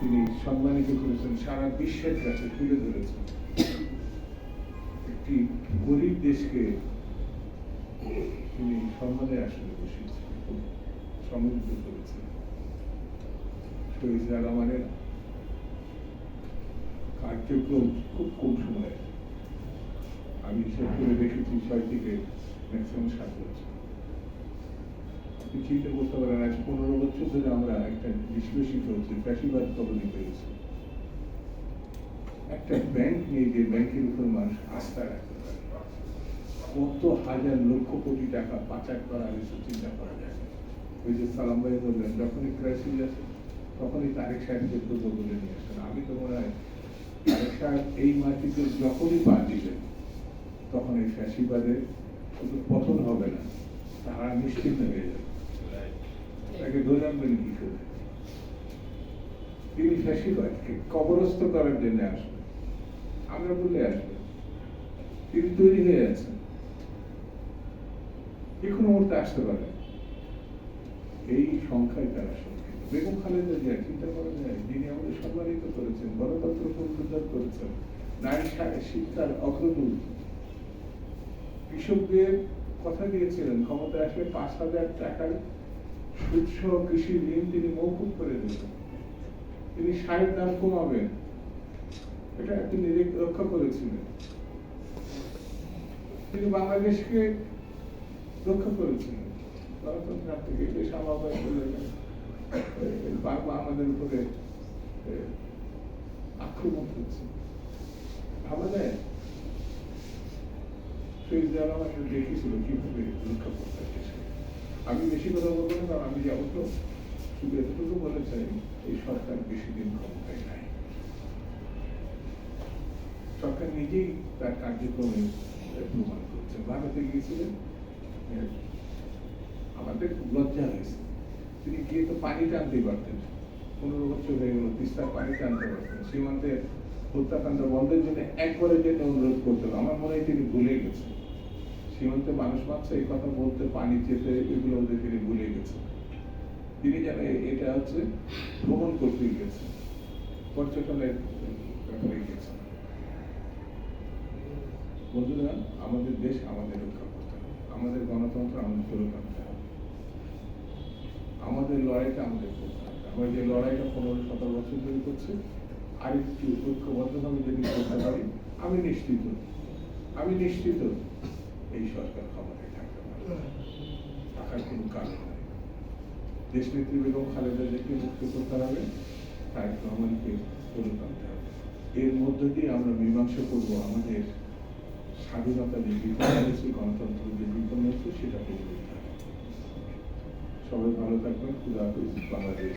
তিনি সম্মানিত করেছেন, সারা বিশ্বের কাছে তুলে ধরেছেন। একটি গরিব দেশকে তিনি সম্মানের আসলে বসিয়েছেন সমৃদ্ধ করেছেন। শহীদ রহমানের কার্যক্রম খুব কম সময়ে। আমি হিসাব করে দেখেছি ছয় থেকে ম্যাক্সিমাম সাত বছর। চিন্তা করতে পারেন আজ পনেরো বছর ধরে আমরা একটা বিশ্লেষিত হচ্ছে ফ্যাসিবাদ কবলি পেয়েছি একটা ব্যাংক নেই যে ব্যাংকের উপর মানুষ আস্থা রাখতে পারে। কত হাজার লক্ষ কোটি টাকা পাচার করা হয়েছে চিন্তা করা যায়। ওই যে সালাম ভাই বললেন, যখনই ক্রাইসিস আসে, তখনই তারেক সাহেবকে দ্রুত বলে নিয়ে আসেন। আমি তো মনে হয় তারেক সাহেব এই মাটিতে যখনই পা দিবেন, তখন এই ফ্যাসিবাদে শুধু পতন হবে না, তারা নিশ্চিন্ত হয়ে যাবে। তাকে ধরে রাখবেন কি করে? তিনি ফ্যাসিবাদকে কবরস্থ করার জন্য আসবেন আমরা বলে আসবেন তিনি তৈরি হয়ে আছেন। যে কোনো মুহূর্তে আসতে পারে। এই সংখ্যায় তারা সংখ্যিত বেগম খালেদা জিয়া চিন্তা করা যায় যিনি আমাদের সম্মানিত করেছেন, গণতন্ত্র পুনরুদ্ধার করেছেন, নারী শিক্ষার অগ্রদূত। কৃষকদের কথা দিয়েছিলেন ক্ষমতা আসলে পাঁচ হাজার টাকার সুদসহ কৃষি ঋণ তিনি মৌকুব করে দেবেন তিনি সারের দাম কমাবেন। এটা তিনি রক্ষা করেছিলেন। তিনি বাংলাদেশকে রক্ষা করেছিলেন। আমাদের আমাদের উপরে আক্রমণ করছে। রহমান দেখেছিল কীভাবে রক্ষা করতে দেশকে। আমি বেশি কথা বলব না, কারণ আমি যাব তো শুধু এতটুকু বলে চাই, এই সরকার বেশি দিন ক্ষমতায় নাই। সরকার নিজেই তার কার্যক্রমে প্রমাণ করছে। ভারতে গিয়েছিলেন আমাদের খুব লজ্জা হয়েছে। তিনি গিয়ে তো পানি টানতেই পারতেন। পনেরো বছর হয়ে গেল, তিস্তার পানি টানতে পারতেন। সীমান্তে হত্যাকাণ্ড বন্ধের জন্য একবারের জন্য অনুরোধ করতেন আমার মনে হয় তিনি ভুলে গেছেন। সীমান্তে মানুষ মারছে এই কথা বলতে পানি চেতে এগুলো ওদের তিনি ভুলে গেছেন তিনি যেন এটা হচ্ছে ভ্রমণ করতে গেছেন পর্যটনের ব্যাপারে গেছেন বন্ধুরা, আমাদের দেশ আমাদের রক্ষা করতে হবে। আমাদের গণতন্ত্র আমাদের ফেরত আনতে হবে। আমাদের লড়াইটা আমাদের করতে হবে। আমরা যে লড়াইটা পনেরো সতেরো বছর ধরে করছি আর একটু ঐক্যবদ্ধভাবে যদি করতে পারি, আমি নিশ্চিত। আমি নিশ্চিত এই সরকার ক্ষমতায় থাকতে পারবে থাকার কোনো কারণ নেই। দেশ নেত্রী বেগম খালেদা জিয়াকে মুক্ত করতে হবে তারেক রহমানকে ফেরত আনতে হবে। এর মধ্য দিয়ে আমরা মীমাংসা করব আমাদের স্বাধীনতা যে বিপন্ন হয়েছে গণতন্ত্র যে বিপন্ন হয়েছে সেটা পুনরুদ্ধার সবাই ভালো থাকবেন। খুদা হাফিজ। বাংলাদেশ